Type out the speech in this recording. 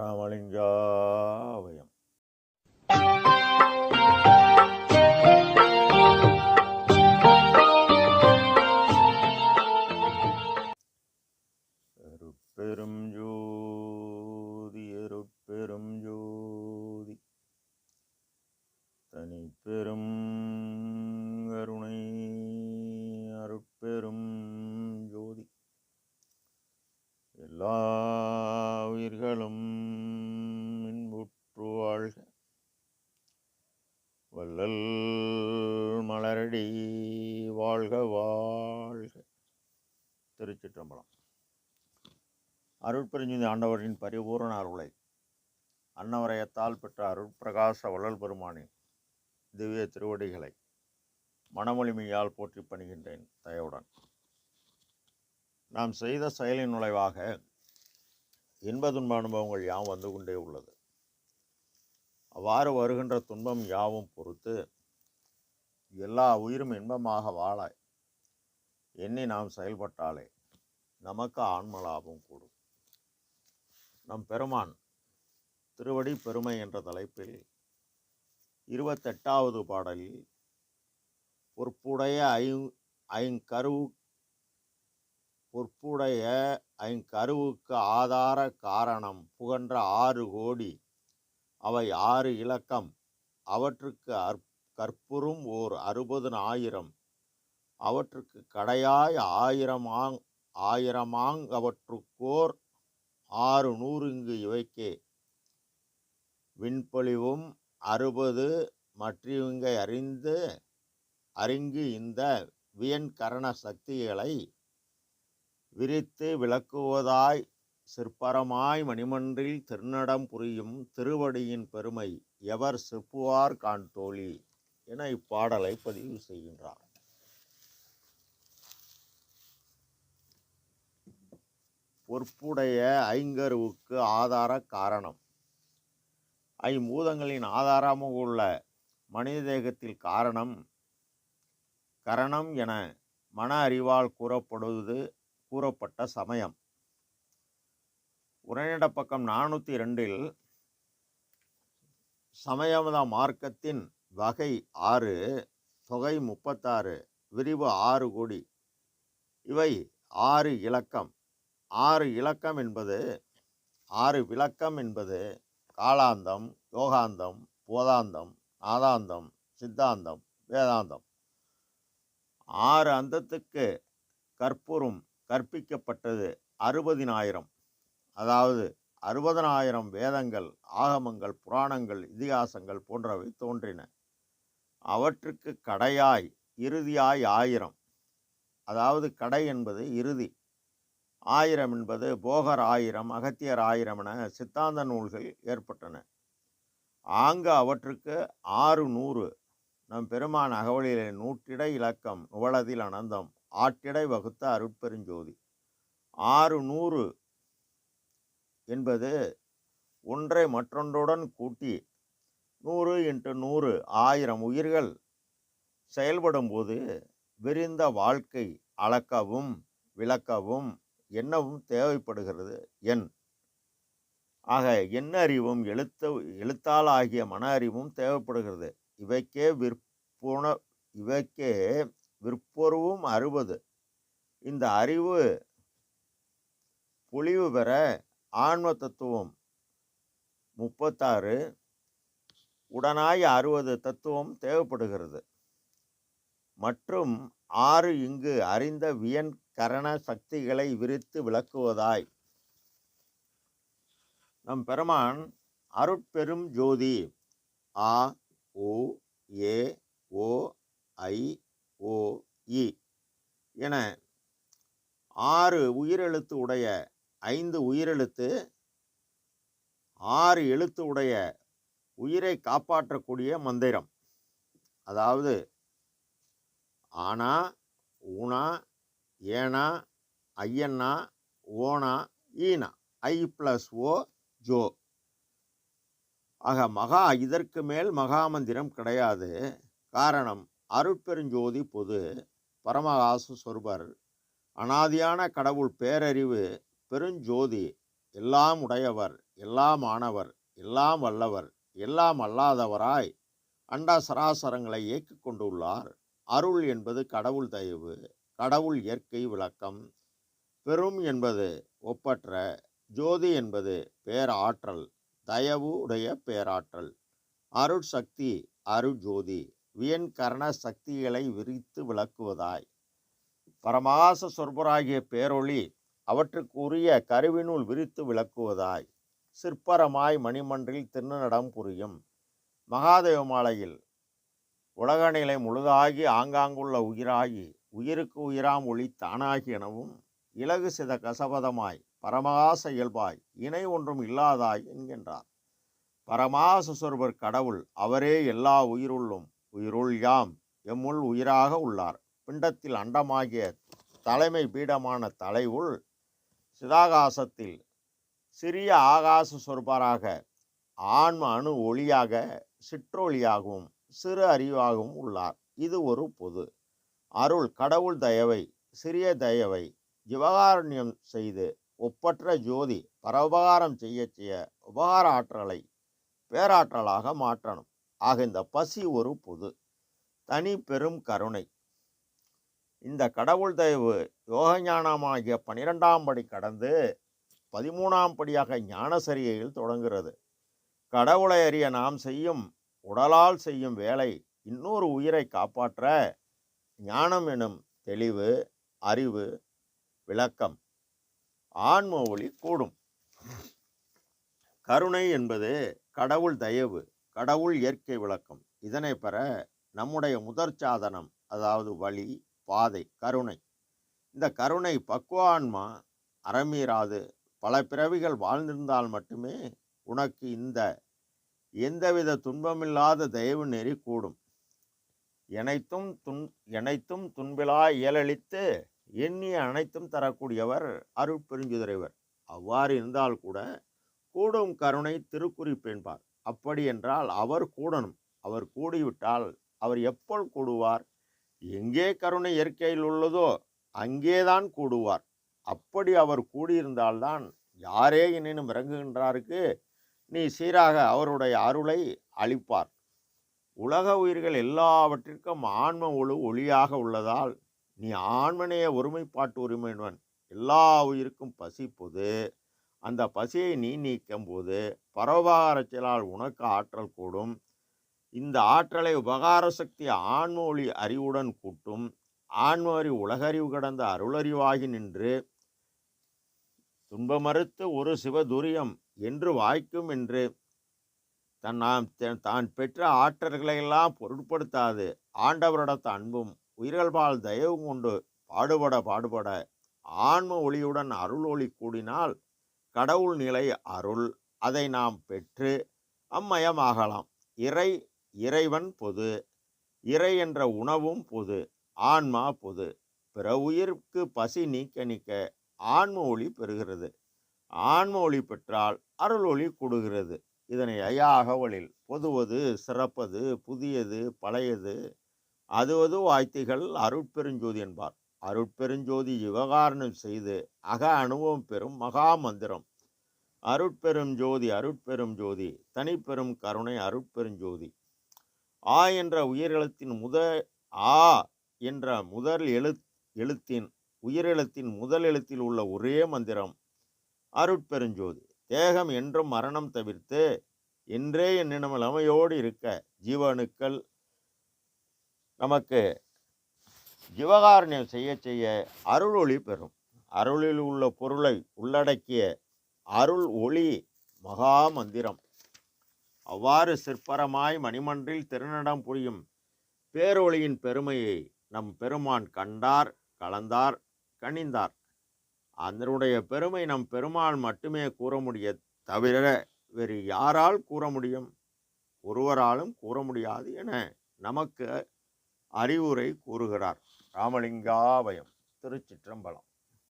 ராமலிங்கா வள்ளல் மலரடி வாழ்க வாழ்க. திருச்சிற்றம்பலம். அருட்பெருஞ்சுதி ஆண்டவரின் பரிபூரண அருளை. அன்னவரையத்தால் பெற்ற அருட்பிரகாச வள்ளல் பெருமானின் திவ்ய திருவடிகளை மனமொழிமையால் போற்றி பணிகின்றேன் தயவுடன். நாம் செய்த செயலின் நுழைவாக இன்ப துன்ப அனுபவங்கள் யாம் வந்து கொண்டே உள்ளது. அவ்வாறு வருகின்ற துன்பம் யாவும் பொறுத்து எல்லா உயிரும் இன்பமாக வாழ எண்ணி நாம் செயல்பட்டாலே நமக்கு ஆன்ம லாபம் கூடும். நம் பெருமான் திருவடி பெருமை என்ற தலைப்பில் இருபத்தெட்டாவது பாடலில் பொற்புடைய ஐ ஐங்கருவு பொற்புடைய ஐங்கருவுக்கு ஆதார காரணம் புகன்ற ஆறு கோடி அவை ஆறு இலக்கம். அவற்றுக்கு அற் கற்புறும் ஓர் அறுபது ஆயிரம் அவற்றுக்கு கடையாய் ஆயிரமாங் ஆயிரமாங் அவற்றுக்கோர் ஆறு நூறு இங்கு இவைக்கே. விண்பொழிவும் அறுபது மற்றவங்கை அறிந்து அறிங்கு இந்த வியன்கரண சக்திகளை விரித்து விளக்குவதாய் சிற்பரமாய் மணிமன்றில் திருநடம் புரியும் திருவடியின் பெருமை எவர் செப்புவார் கான் தோழி என இப்பாடலை பதிவு செய்கின்றார். பொற்புடைய ஐங்கருவுக்கு ஆதார காரணம். ஐம்பூதங்களின் ஆதாரமாக உள்ள மனித தேகத்தில் காரணம் கரணம் என மன அறிவால் கூறப்படுவது கூறப்பட்ட சமயம். உரைநட பக்கம் நானூற்றி ரெண்டில் சமயமத மார்க்கத்தின் வகை ஆறு தொகை முப்பத்தாறு விரிவு ஆறு கோடி. இவை ஆறு இலக்கம். ஆறு இலக்கம் என்பது ஆறு விளக்கம் என்பது காலாந்தம் யோகாந்தம் போதாந்தம் நாதாந்தம் சித்தாந்தம் வேதாந்தம். ஆறு அந்தத்துக்கு கற்பூரும் கற்பிக்கப்பட்டது அறுபதினாயிரம். அதாவது அறுபதனாயிரம் வேதங்கள் ஆகமங்கள் புராணங்கள் இதிகாசங்கள் போன்றவை தோன்றின. அவற்றுக்கு கடையாய் இறுதியாய் ஆயிரம். அதாவது கடை என்பது இறுதி. ஆயிரம் என்பது போகர் ஆயிரம் அகத்தியர் ஆயிரம் என சித்தாந்த நூல்கள் ஏற்பட்டன. ஆங்கு அவற்றுக்கு ஆறு நூறு. நம் பெருமான் அகவலிலே நூற்றிடை இலக்கம் நுவலதில் அனந்தம் ஆட்டிடை வகுத்த அருட்பெருஞ்சோதி. ஆறு நூறு என்பது ஒன்றை மற்றொன்றுடன் கூட்டி நூறு இன்ட்டு நூறு ஆயிரம் உயிர்கள் செயல்படும்போது விரிந்த வாழ்க்கை அளக்கவும் விளக்கவும் என்னவும் தேவைப்படுகிறது. எண். ஆக எண்ண அறிவும் எழுத்து எழுத்தால் ஆகிய மன அறிவும் தேவைப்படுகிறது. இவைக்கே விற்புண இவைக்கே விற்பொருவும் அறுபது. இந்த அறிவு பொழிவு பெற ஆன்ம தத்துவம் முப்பத்தாறு உடனாய் அறுபது தத்துவம் தேவைப்படுகிறது. மற்றும் ஆறு இங்கு அறிந்த வியன் கரண சக்திகளை விரித்து விளக்குவதாய். நம் பெருமான் அருட்பெரும் ஜோதி ஆ ஓ ஏ ஓ ஐ ஓ இ என ஆறு உயிரெழுத்து உடைய ஐந்து உயிரெழுத்து ஆறு எழுத்து உடைய உயிரை காப்பாற்றக்கூடிய மந்திரம். அதாவது ஆனா ஊனா ஏனா ஐயன்னா ஓனா ஈனா ஐ ப்ளஸ் ஓ ஜோ. ஆக மகா இதற்கு மேல் மகாமந்திரம் கிடையாது. காரணம் அருட்பெருஞ்சோதி பொது பரமகாசு சொருபர் அனாதியான கடவுள் பேரறிவு பெருஞ்சோதி எல்லாம் உடையவர் எல்லாம் ஆனவர் எல்லாம் வல்லவர் எல்லாம் அல்லாதவராய் அண்டா சராசரங்களை இயக்கி கொண்டுள்ளார். அருள் என்பது கடவுள் தயவு கடவுள் இயற்கை விளக்கம். பெரும் என்பது ஒப்பற்ற ஜோதி என்பது பேராற்றல் தயவு உடைய பேராற்றல். அருட்சக்தி அருட்ஜோதி வியன் கரண சக்திகளை விரித்து விளக்குவதாய். பரமாச சொற்பராகிய பேரொளி அவற்றுக்குரிய கருவினுள் விரித்து விளக்குவதாய் சிற்பரமாய் மணிமன்றில் திருநடம் புரியும். மகாதேவ மாலையில் உலகநிலை முழுதாகி ஆங்காங்குள்ள உயிராகி உயிருக்கு உயிராம் ஒளி தானாகி எனவும் இலகு சித கசபதமாய் பரமாச இயல்பாய் இணை ஒன்றும் இல்லாதாய் என்கின்றார். பரமாச சொருபர் கடவுள் அவரே எல்லா உயிருள்ளும் உயிருள் யாம் எம்முள் உயிராக உள்ளார். பிண்டத்தில் அண்டமாகிய தலைமை பீடமான தலைவுள் சிதாகாசத்தில் சிறிய ஆகாச சொற்பராக ஆன்ம அணு ஒளியாக சிற்றொளியாகவும் சிறு அறிவாகவும் உள்ளார். இது ஒரு பொது. அருள் கடவுள் தயவை சிறிய தயவை ஜிவகாரண்யம் செய்து ஒப்பற்ற ஜோதி பரவுபகாரம் செய்ய செய்ய உபகார ஆற்றலை பேராற்றலாக மாற்றணும். ஆக இந்த பசி ஒரு பொது. தனி பெரும் கருணை. இந்த கடவுள் தயவு யோகஞானமாகிய பனிரெண்டாம் படி கடந்து பதிமூணாம் படியாக ஞானசரியையில் தொடங்குகிறது. கடவுளை அறிய நாம் செய்யும் உடலால் செய்யும் வேலை இன்னொரு உயிரை காப்பாற்ற ஞானம் எனும் தெளிவு அறிவு விளக்கம் ஆன்ம ஒளி கூடும். கருணை என்பது கடவுள் தயவு கடவுள் இயற்கை விளக்கம். இதனை பெற நம்முடைய முதற் சாதனம் அதாவது வழி பாதை கருணை. இந்த கருணை பக்குவான்மா? அறமீறாது. பல பிறவிகள் வாழ்ந்திருந்தால் மட்டுமே உனக்கு இந்த எந்தவித துன்பமில்லாத தயவு நெறி கூடும் எனைத்தும் துன் எனைத்தும் துன்பிலா இயலளித்து எண்ணிய அனைத்தும் தரக்கூடியவர் அருட்பெருஞ்சுதிரைவர் அவ்வாறு இருந்தால் கூட கூடும் கருணை திருக்குறிப்பென்பார் அப்படி என்றால் அவர் கூடணும். அவர் கூடிவிட்டால் அவர் எப்பொழுது கூடுவார்? எங்கே கருணை இயற்கையில் உள்ளதோ அங்கேதான் கூடுவார். அப்படி அவர் கூடியிருந்தால்தான் யாரே எனினும் இறங்குகின்றாருக்கு. நீ சீராக அவருடைய அருளை அளிப்பார். உலக உயிர்கள் எல்லாவற்றிற்கும் ஆன்ம ஒழு ஒளியாக உள்ளதால் நீ ஆன்மனைய ஒருமைப்பாட்டு உரிமைவன் எல்லா உயிருக்கும் பசி அந்த பசியை நீ நீக்கும் போது பரோபகார செயலால் உனக்கு ஆற்றல் கூடும். இந்த ஆற்றலை உபகார சக்தி ஆன்ம ஒளி அறிவுடன் கூட்டும் ஆன்ம அறிவு உலகறிவு கடந்த அருளறிவாகி நின்று துன்பமறுத்து ஒரு சிவதுரியம் என்று வாய்க்கும் என்று தன் நாம் தான் பெற்ற ஆற்றல்களையெல்லாம் பொருட்படுத்தாது. ஆண்டவரிடத்த அன்பும் உயிர்கள்பால் தயவும் கொண்டு பாடுபட பாடுபட ஆன்ம ஒளியுடன் அருள் ஒளி கூடினால் கடவுள் நிலை அருள். அதை நாம் பெற்று அம்மயமாகலாம். இறை இறைவன் பொது இறை என்ற உணவும் பொது ஆன்மா பொது. பிற உயிருக்கு பசி நீக்க நீக்க ஆன்ம ஒளி பெறுகிறது. ஆன்ம ஒளி பெற்றால் அருள் ஒளி கொடுகிறது. இதனை ஐயா அகவலில் பொதுவது சிறப்பது புதியது பழையது. அதுவது வாய்த்திகள் அருட்பெருஞ்சோதி என்பார். அருட்பெருஞ்சோதி விவகாரணம் செய்து அக அனுபவம் பெறும் மகா மந்திரம். அருட்பெரும் ஜோதி அருட்பெரும் ஜோதி தனிப்பெரும் கருணை அருட்பெருஞ்சோதி. ஆ என்ற உயிரெழுத்தின் முத ஆ என்ற முதல் எழு எழுத்தின் உயிரெழுத்தின் முதல் எழுத்தில் உள்ள ஒரே மந்திரம் அருட்பெருஞ்சோதி. தேகம் என்றும் மரணம் தவிர்த்து என்றே என்னிடம் அமையோடு இருக்க ஜீவனுக்கள் நமக்கு ஜீவகாரண்யம் செய்ய செய்ய அருள் ஒளி பெறும். அருளில் உள்ள பொருளை உள்ளடக்கிய அருள் ஒளி மகா மந்திரம். அவ்வாறு சிற்பரமாய் மணிமன்றில் திருநடம் புரியும் பேரொளியின் பெருமையை நம் பெருமான் கண்டார் கலந்தார் கணிந்தார். அதனுடைய பெருமை நம் பெருமாள் மட்டுமே கூற முடிய தவிர வேறு யாரால் கூற முடியும்? ஒருவராலும் கூற முடியாது என நமக்கு அறிவுரை கூறுகிறார். ராமலிங்காவயம் திருச்சிற்றம்பலம்.